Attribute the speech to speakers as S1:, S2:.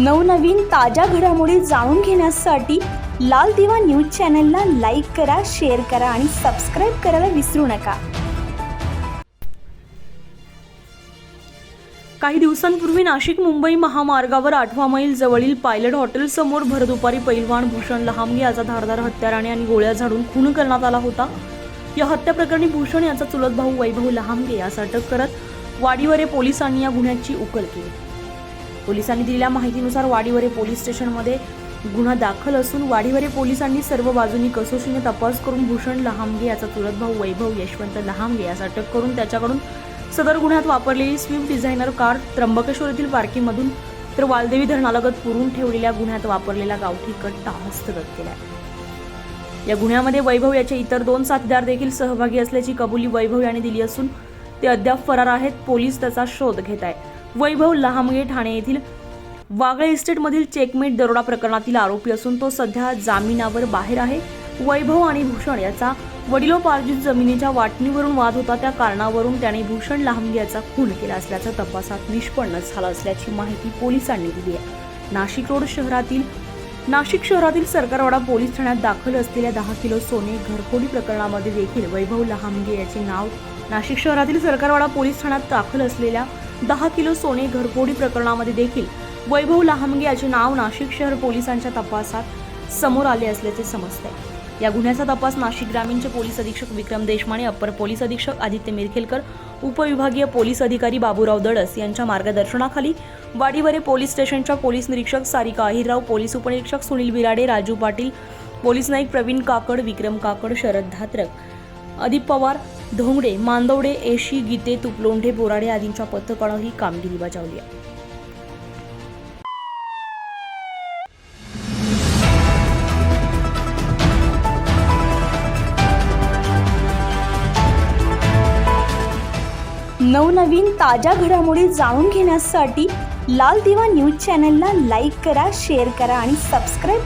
S1: नवनवीन ताज्या घडामोडी जाणून घेण्यासाठी लाल दिवा न्यूज चॅनलला लाईक करा शेअर करा आणि सबस्क्राईब करायला विसरू नका.
S2: काही दिवसांपूर्वी नाशिक मुंबई महामार्गावर आठवा मैल जवळील पायलट हॉटेलसमोर भरदुपारी पैलवान भूषण लहामगे याचा धारदार हत्याराने आणि गोळ्या झाडून खून करण्यात आला होता. या हत्या प्रकरणी भूषण याचा चुलत भाऊ वैभव लहामगे यास अटक करत वाडीवरे पोलिसांनी या गुन्ह्याची उकल केली. पोलिसांनी दिलेल्या माहितीनुसार वाडीवरे पोलीस स्टेशनमध्ये गुन्हा दाखल असून वाडीवरे पोलिसांनी सर्व बाजूंनी कसोशीने तपास करून भूषण लहामगे याचा चुलत भाऊ वैभव यशवंत लहामगे यास अटक करून त्याच्याकडून सदर गुन्ह्यात वापरलेली स्विफ्ट डिझायनर कार त्र्यंबकेश्वर येथील पार्किंगमधून तर वालदेवी धरणालगत पुरून ठेवलेल्या गुन्ह्यात वापरलेला गावठी कट्टा हस्तगत केला या गुन्ह्यामध्ये वैभव याचे इतर दोन साथीदार देखील सहभागी असल्याची कबुली वैभव यांनी दिली असून ते अद्याप फरार आहेत. पोलीस त्याचा शोध घेत आहे वैभव लहामगे ठाणे येथील वागळे इस्टेटमधील चेकमेट दरोडा प्रकरणातील आरोपी असून तो सध्या जामिनावर बाहेर आहे. वैभव आणि भूषण याचा वडिलोपार्जित जमिनीच्या वाटणीवरून वाद होता. त्या कारणावरून त्याने भूषण लहामगे याचा खून केला असल्याचं तपासात निष्पन्न झालं असल्याची माहिती पोलिसांनी दिली आहे. नाशिक रोड शहरातील नाशिक शहरातील सरकारवाडा पोलीस ठाण्यात दाखल असलेल्या दहा किलो सोने घरफोडी प्रकरणामध्ये देखील वैभव लहामगे याचे नाव नाशिक शहरातील सरकारवाडा पोलीस ठाण्यात दाखल असलेल्या दहा किलो सोने घरफोडी प्रकरणामध्ये देखील वैभव लहामगे याचे नाव नाशिक शहर पोलिसांच्या तपासात समोर आले असल्याचे समजते. या गुन्ह्याचा तपास नाशिक ग्रामीणचे पोलीस अधीक्षक विक्रम देशमाने अप्पर पोलीस अधीक्षक आदित्य मिरखेलकर उपविभागीय पोलीस अधिकारी बाबूराव दडस यांच्या मार्गदर्शनाखाली वाडीवरे पोलीस स्टेशनच्या पोलीस निरीक्षक सारिका अहिरराव पोलीस उपनिरीक्षक सुनील बिराडे राजू पाटील पोलीस नाईक प्रवीण काकड विक्रम काकड शरद धात्रक अदीप पवार धोंगडे मांदवडे एशी गीते तुपलोंढे बोराडे आदींच्या पथकानं ही कामगिरी बजावली आहे.
S1: नवनवीन ताज्या घडामोडी जाणून घेण्यासाठी लाल दिवा न्यूज चॅनलला लाईक करा शेअर करा आणि सबस्क्राईब